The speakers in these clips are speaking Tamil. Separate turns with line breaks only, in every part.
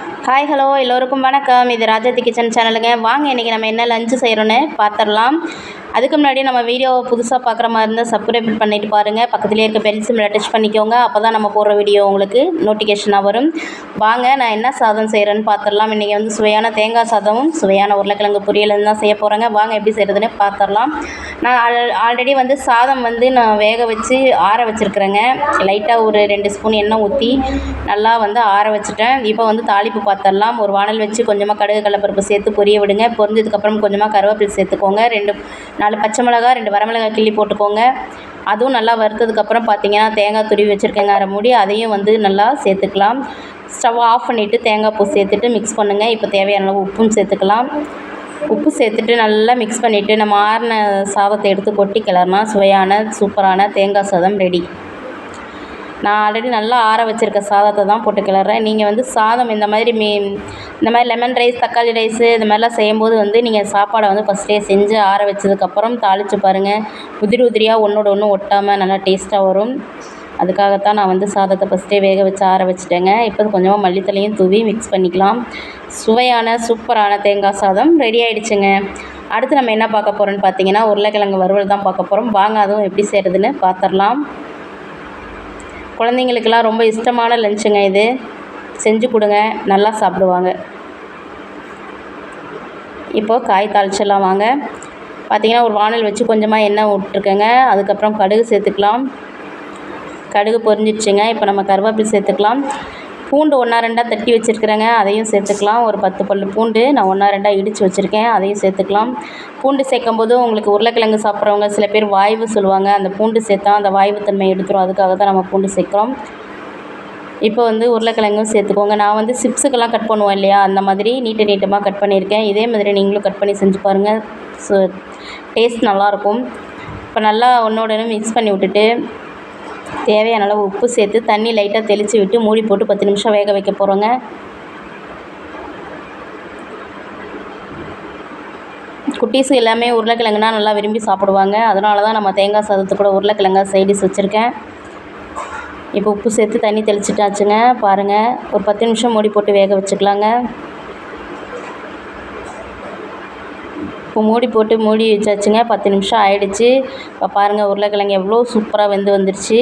ஹாய் ஹலோ எல்லோருக்கும் வணக்கம். இது ராஜாத்தி கிச்சன் சேனலுங்க. வாங்க இன்றைக்கி நம்ம என்ன லஞ்சு செய்கிறோன்னு பார்த்துடலாம் அதுக்கு முன்னாடி நம்ம வீடியோவை புதுசாக பார்க்குற மாதிரி இருந்தால் சப்ஸ்கிரைப் பண்ணிவிட்டு பாருங்கள் பக்கத்துலேயே இருக்க பெல் சிம்மில் டச் பண்ணிக்கோங்க. அப்போ தான் நம்ம போடுற வீடியோ உங்களுக்கு நோட்டிஃபிகேஷனாக வரும். வாங்க நான் என்ன சாதம் செய்கிறேன்னு பார்த்துடலாம் இன்றைக்கி வந்து சுவையான தேங்காய் சாதமும் சுவையான உருளைக்கிழங்கு பொரியலும் தான் செய்ய போகிறேங்க வாங்க எப்படி செய்கிறதுன்னு பார்த்துடலாம் நான் ஆல் ஆல்ரெடி வந்து சாதம் வந்து நான் வேக வச்சு ஆற வச்சுருக்குறேங்க. லைட்டாக ஒரு ரெண்டு ஸ்பூன் எண்ணெய் ஊற்றி நல்லா வந்து ஆற வச்சுட்டேன். இப்போ வந்து தாளிப்பு பார்த்துடலாம் ஒரு வானல் வச்சு கொஞ்சமாக கடுகு கடலப்பருப்பு சேர்த்து பொரிய விடுங்க. பொரிஞ்சதுக்கப்புறம் கொஞ்சமாக கருவேப்பிலை சேர்த்துக்கோங்க. ரெண்டு நாலு பச்சை மிளகா ரெண்டு வரமிளகாய் கிள்ளி போட்டுக்கோங்க. அதுவும் நல்லா வறுத்ததுக்கப்புறம் பார்த்தீங்கன்னா தேங்காய் துருவி வச்சுருக்கேங்க அரை மூடி. அதையும் வந்து நல்லா சேர்த்துக்கலாம். ஸ்டவ் ஆஃப் பண்ணிவிட்டு தேங்காய் பூ சேர்த்துட்டு மிக்ஸ் பண்ணுங்கள் இப்போ தேவையான அளவு உப்பும் சேர்த்துக்கலாம். உப்பு சேர்த்துட்டு நல்லா மிக்ஸ் பண்ணிவிட்டு நம்ம ஆறின சாதத்தை எடுத்து கொட்டி கிளறினா சுவையான சூப்பரான தேங்காய் சாதம் ரெடி நான் ஆல்ரெடி நல்லா ஆற வச்சுருக்க சாதத்தை தான் போட்டு கிளறேன். நீங்கள் வந்து சாதம் இந்த மாதிரி மீ இந்த மாதிரி லெமன் ரைஸ் தக்காளி ரைஸு இந்த மாதிரிலாம் செய்யும்போது வந்து நீங்கள் சாப்பாடை வந்து ஃபஸ்ட்டே செஞ்சு ஆற வச்சதுக்கப்புறம் தாளித்து பாருங்கள் உதிரி உதிரியாக ஒன்றோட ஒன்று ஒட்டாமல் நல்லா டேஸ்ட்டாக வரும். அதுக்காகத்தான் நான் வந்து சாதத்தை ஃபஸ்ட்டே வேக வச்சு ஆற வச்சுட்டேங்க. இப்போ கொஞ்சமாக மல்லித்தலையும் தூவி மிக்ஸ் பண்ணிக்கலாம். சுவையான சூப்பரான தேங்காய் சாதம் ரெடி ஆகிடுச்சுங்க அடுத்து நம்ம என்ன பார்க்க போகிறோன்னு பார்த்தீங்கன்னா உருளைக்கிழங்கு வறுவல் தான் பார்க்க போகிறோம் வாங்க அதுவும் எப்படி செய்கிறதுன்னு பார்த்துடலாம். குழந்தைங்களுக்கெல்லாம் ரொம்ப இஷ்டமான லஞ்சுங்க இது. செஞ்சு கொடுங்க நல்லா சாப்பிடுவாங்க. இப்போது காய் தாளிச்சிடலாம் வாங்க. பார்த்திங்கன்னா ஒரு வானல் வச்சு கொஞ்சமாக எண்ணெய் விட்ருக்கேங்க அதுக்கப்புறம் கடுகு சேர்த்துக்கலாம். கடுகு பொரிஞ்சிடுச்சுங்க. இப்போ நம்ம கருவேப்பிலை சேர்த்துக்கலாம். பூண்டு ஒன்றா ரெண்டாக தட்டி வச்சுருக்குறேங்க. அதையும் சேர்த்துக்கலாம். ஒரு பத்து பல் பூண்டு. நான் ஒன்றா ரெண்டாக இடித்து வச்சுருக்கேன். அதையும் சேர்த்துக்கலாம். பூண்டு சேர்க்கும் போது உங்களுக்கு உருளைக்கிழங்கு சாப்பிட்றவங்க சில பேர் வாய்வு சொல்லுவாங்க. அந்த பூண்டு சேர்த்தா அந்த வாய்வு தன்மை எடுத்துரும். அதுக்காக தான் நம்ம பூண்டு சேர்க்குறோம். இப்போ வந்து உருளைக்கிழங்கும் சேர்த்துக்கோங்க. நான் வந்து சிப்ஸுக்கெல்லாம் கட் பண்ணுவோம் இல்லையா? அந்த மாதிரி நீட்டு நீட்டமாக கட் பண்ணியிருக்கேன். இதே மாதிரி நீங்களும் கட் பண்ணி செஞ்சு பாருங்கள் ஸோ டேஸ்ட் நல்லாயிருக்கும் இப்போ நல்லா ஒன்றோட ஒன்று மிக்ஸ் பண்ணி விட்டுட்டு தேவையான அளவு உப்பு சேர்த்து தண்ணி லைட்டாக தெளித்து விட்டு மூடி போட்டு பத்து நிமிஷம் வேக வைக்க போகிறோங்க குட்டீஸு எல்லாமே உருளைக்கிழங்குனா நல்லா விரும்பி சாப்பிடுவாங்க. அதனால தான் நம்ம தேங்காய் சாதத்து கூட உருளைக்கிழங்கா சைடிஸ் வச்சுருக்கேன். இப்போ உப்பு சேர்த்து தண்ணி தெளிச்சிட்டாச்சுங்க. பாருங்கள் ஒரு பத்து நிமிஷம் மூடி போட்டு வேக வச்சுக்கலாங்க. இப்போ மூடி போட்டு மூடி வச்சாச்சுங்க. பத்து நிமிஷம் ஆயிடுச்சு. இப்போ பாருங்கள் உருளைக்கிழங்கு எவ்வளோ சூப்பராக வெந்து வந்துருச்சு.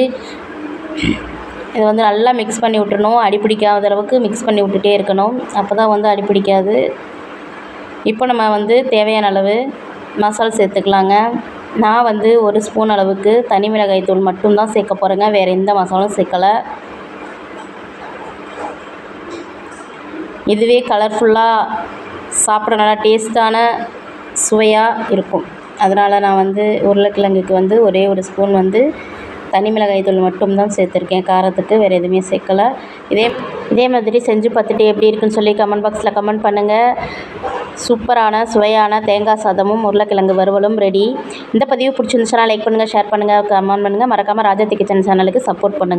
இதை வந்து நல்லா மிக்ஸ் பண்ணி விட்டுணும் அடிப்பிடிக்காத அளவுக்கு மிக்ஸ் பண்ணி விட்டுட்டே இருக்கணும். அப்போ தான் வந்து அடி பிடிக்காது. இப்போ நம்ம வந்து தேவையான அளவு மசாலா சேர்த்துக்கலாங்க. நான் வந்து ஒரு ஸ்பூன் அளவுக்கு தனி மிளகாய் தூள் மட்டும்தான் சேர்க்க போகிறேங்க வேறு எந்த மசாலும் சேர்க்கலை. இதுவே கலர்ஃபுல்லாக சாப்பிட நல்லா டேஸ்ட்டான சுவையாக இருக்கும். அதனால் நான் வந்து உருளைக்கிழங்குக்கு வந்து ஒரே ஒரு ஸ்பூன் வந்து தனி மிளகாய் தூள் மட்டும்தான் சேர்த்துருக்கேன். காரத்துக்கு வேறு எதுவுமே சேர்க்கல. இதே இதே மாதிரி செஞ்சு பார்த்துட்டு எப்படி இருக்குன்னு சொல்லி கமெண்ட் பாக்ஸில் கமெண்ட் பண்ணுங்கள் சூப்பரான சுவையான தேங்காய் சாதமும் உருளைக்கிழங்கு வறுவலும் ரெடி இந்த பதிவு பிடிச்சிருந்துச்சுன்னா லைக் பண்ணுங்கள் ஷேர் பண்ணுங்கள் கமெண்ட் பண்ணுங்கள் மறக்காமல் ராஜாத்தி கிச்சன் சேனலுக்கு சப்போர்ட் பண்ணுங்கள்